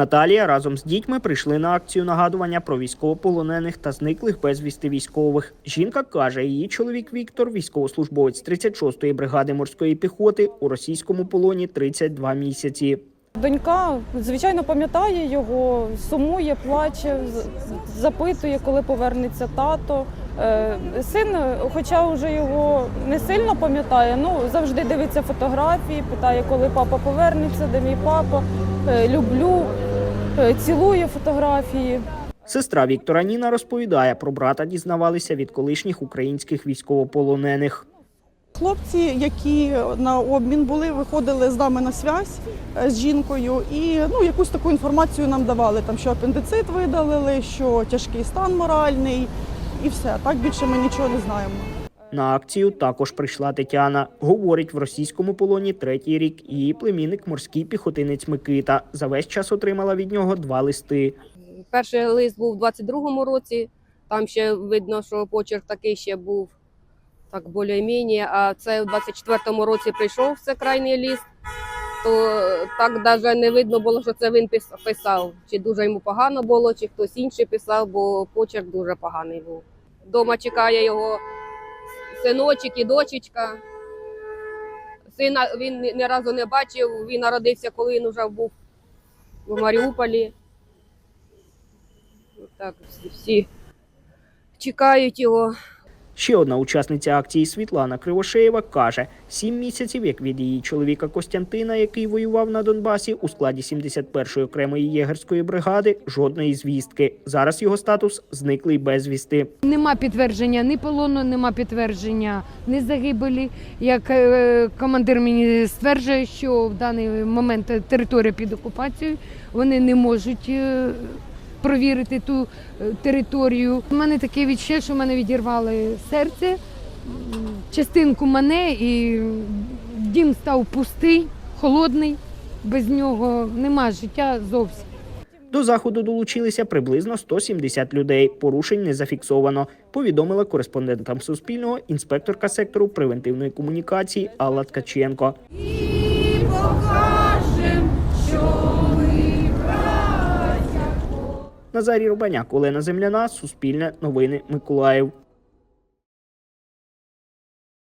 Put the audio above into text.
Наталія разом з дітьми прийшли на акцію нагадування про військовополонених та зниклих безвісти військових. Жінка каже, її чоловік Віктор, військовослужбовець 36-ї бригади морської піхоти, у російському полоні 32 місяці. Донька, звичайно, пам'ятає його, сумує, плаче, запитує, коли повернеться тато. Е, Син, хоча вже його не сильно пам'ятає, ну завжди дивиться фотографії, питає, коли папа повернеться, де мій папа. Е, Люблю, цілує фотографії. Сестра Віктора Ніна розповідає, про брата дізнавалися від колишніх українських військовополонених. Хлопці, які на обмін були, виходили з нами на зв'язь е, з жінкою і ну, якусь таку інформацію нам давали, там, що апендицит видалили, що тяжкий стан моральний і все. Так більше ми нічого не знаємо. На акцію також прийшла Тетяна. Говорить, в російському полоні третій рік. Її племінник морський піхотинець Микита. За весь час отримала від нього два листи. Перший лист був у 22-му році. Там ще видно, що почерк такий ще був так більш-менш. А це в 24-му році прийшов це крайній лист. То так навіть не видно було, що це він пис- писав. Чи дуже йому погано було, чи хтось інший писав, бо почерк дуже поганий був. Дома чекає його синочок і дочечка. Сина він ні- разу не бачив. Він народився, коли він вже був в Маріуполі. Так, всі чекають його. Ще одна учасниця акції Світлана Кривошеєва каже: сім місяців, як від її чоловіка Костянтина, який воював на Донбасі у складі 71-ї окремої єгерської бригади, жодної звістки. Зараз його статус зниклий безвісти. Нема підтвердження ні полону, нема підтвердження ні загибелі. Як е, командир мені стверджує, що в даний момент територія під окупацією, вони не можуть е, провірити ту е, територію. У мене таке відчуття, що в мене відірвали серце, частинку мене, і дім став пустий, холодний. Без нього нема життя зовсім. До заходу долучилися приблизно 170 людей. Порушень не зафіксовано. Повідомила кореспондентам Суспільного інспекторка сектору превентивної комунікації Алла Ткаченко. Назарій Рубаняк, Олена Земляна, Суспільне новини Миколаїв.